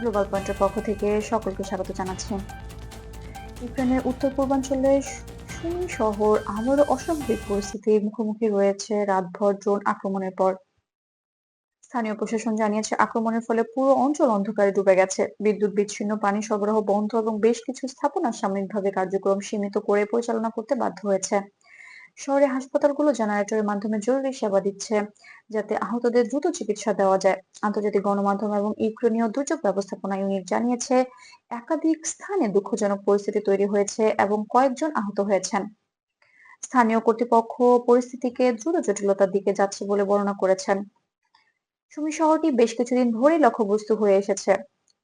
Global পয়েন্টের পক্ষ থেকে সকলকে স্বাগত জানাচ্ছি। ইউক্রেনের উত্তর পূর্বাঞ্চলে সুমি শহর আবারও অস্বাভাবিক পরিস্থিতির মুখোমুখি রয়েছে রাতভর ড্রোন আক্রমণের পর। স্থানীয় প্রশাসন জানিয়েছে আক্রমণের ফলে পুরো অঞ্চল অন্ধকারে ডুবে গেছে। বিদ্যুৎ বিচ্ছিন্ন, পানি সরবরাহ বন্ধ এবং বেশ কিছু স্থাপনা সাময়িকভাবে কার্যক্রম সীমিত করে পরিচালনা করতে বাধ্য হয়েছে। শহরে হাসপাতালগুলো জেনারেটরের মাধ্যমে জরুরি সেবা দিচ্ছে, যাতে আহতদের দ্রুত চিকিৎসা দেওয়া যায়। আন্তর্জাতিক গণমাধ্যম এবং ইউক্রেনীয় দুর্যোগ ব্যবস্থাপনা ইউনিট জানিয়েছে, একাধিক স্থানে দুঃখজনক পরিস্থিতি তৈরি হয়েছে এবং কয়েকজন আহত হয়েছেন। স্থানীয় কর্তৃপক্ষ পরিস্থিতিকে দ্রুত জটিলতার দিকে যাচ্ছে বলে বর্ণনা করেছেন। সুমি শহরটি বেশ কিছুদিন ধরেই লক্ষ্যবস্তু হয়ে এসেছে।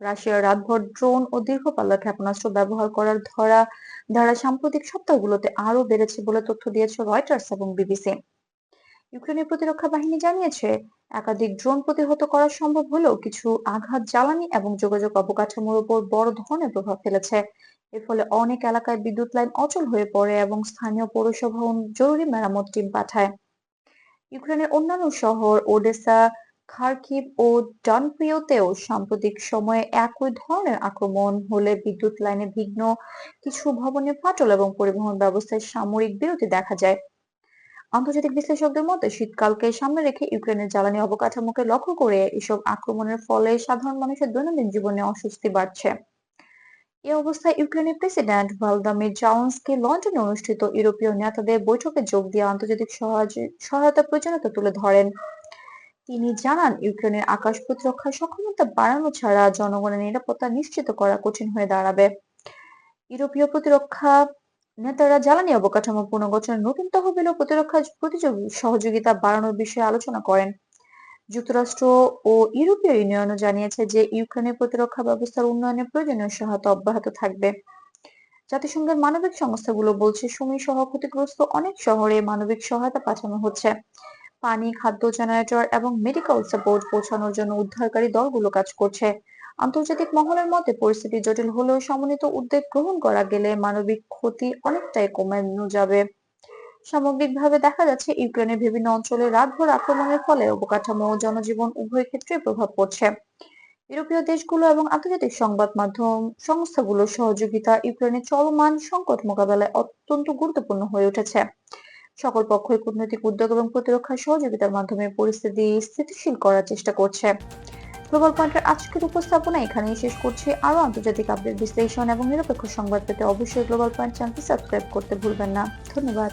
রাশিয়ার রাতভর ড্রোন ও দীর্ঘপাল্লার ক্ষেপণাস্ত্র ব্যবহার করার ধরা, ধারা সাম্প্রতিক সপ্তাহগুলোতে আরও বেড়েছে বলে তথ্য দিয়েছে রয়টার্স এবং বিবিসি। ইউক্রেনের প্রতিরক্ষা বাহিনী জানিয়েছে, একাধিক ড্রোন প্রতিহত করা সম্ভব হলেও কিছু আঘাত জ্বালানি এবং যোগাযোগ অবকাঠামোর উপর বড় ধরনের প্রভাব ফেলেছে। এর ফলে অনেক এলাকায় বিদ্যুৎ লাইন অচল হয়ে পড়ে এবং স্থানীয় পৌরসভা জরুরি মেরামত টিম পাঠায়। ইউক্রেনের অন্যান্য শহর ওডেসা খার্কিভ ও ডনপ্রিয়তেও সাম্প্রতিক সময়ে একই ধরনের আক্রমণ হলে বিদ্যুৎ লাইনে বিঘ্ন কিছু ভবনে ফাটল এবং পরিবহন ব্যবস্থায় সামরিক বিরতি দেখা যায়। আন্তর্জাতিক বিশ্লেষকদের মতে, শীতকালকে সামনে রেখে ইউক্রেনের জ্বালানি অবকাঠামোকে লক্ষ্য করে এসব আক্রমণের ফলে সাধারণ মানুষের দৈনন্দিন জীবনে অস্বস্তি বাড়ছে। এ অবস্থায় ইউক্রেনের প্রেসিডেন্ট ভলদামির জাউন্সকি লন্ডনে অনুষ্ঠিত ইউরোপীয় নেতাদের বৈঠকে যোগ দিয়ে আন্তর্জাতিক সহায়তা প্রয়োজনীয়তা তুলে ধরেন। তিনি জানান, ইউক্রেনের আকাশ প্রতিরক্ষার সক্ষমতা বাড়ানো ছাড়া জনগণের নিরাপত্তা নিশ্চিত করা কঠিন হয়ে দাঁড়াবে। ইউরোপীয় প্রতিরক্ষা নেতারা জ্বালানি অবকাঠামো পুনর্গঠনের নতুন তহবিল প্রতিরক্ষা প্রতিযোগী সহযোগিতা বাড়ানোর বিষয়ে আলোচনা করেন। যুক্তরাষ্ট্র ও ইউরোপীয় ইউনিয়নও জানিয়েছে যে ইউক্রেনের প্রতিরক্ষা ব্যবস্থার উন্নয়নে প্রয়োজনীয় সহায়তা অব্যাহত থাকবে। জাতিসংঘের মানবিক সংস্থাগুলো বলছে, সুমি সহ ক্ষতিগ্রস্ত অনেক শহরে মানবিক সহায়তা পাঠানো হচ্ছে। পানি, খাদ্য জেনারেটর এবং মেডিকেল সাপোর্ট পৌঁছানোর জন্য উদ্ধারকারী দলগুলো কাজ করছে। আন্তর্জাতিক মহলের মতে, পরিস্থিতি জটিল হলেও সমন্বিত উদ্যোগ গ্রহণ করা গেলে মানবিক ক্ষতি অনেকটাই কমানো যাবে। সামগ্রিকভাবে দেখা যাচ্ছে, ইউক্রেনের বিভিন্ন অঞ্চলে রাতভর আক্রমণের ফলে অবকাঠামো ও জনজীবন উভয় ক্ষেত্রে প্রভাব পড়ছে। ইউরোপীয় দেশগুলো এবং আন্তর্জাতিক সংবাদ মাধ্যম সংস্থাগুলোর সহযোগিতা ইউক্রেনের চলমান সংকট মোকাবেলায় অত্যন্ত গুরুত্বপূর্ণ হয়ে উঠেছে। সকল পক্ষই কূটনৈতিক উদ্যোগ এবং প্রতিরক্ষা সহযোগিতার মাধ্যমে পরিস্থিতি স্থিতিশীল করার চেষ্টা করছে। গ্লোবাল পয়েন্টের আজকের উপস্থাপনা এখানেই শেষ করছি। আরও আন্তর্জাতিক আপডেট, বিশ্লেষণ এবং নিরপেক্ষ সংবাদ পেতে অবশ্যই গ্লোবাল পয়েন্ট চ্যানেলটি সাবস্ক্রাইব করতে ভুলবেন না। ধন্যবাদ।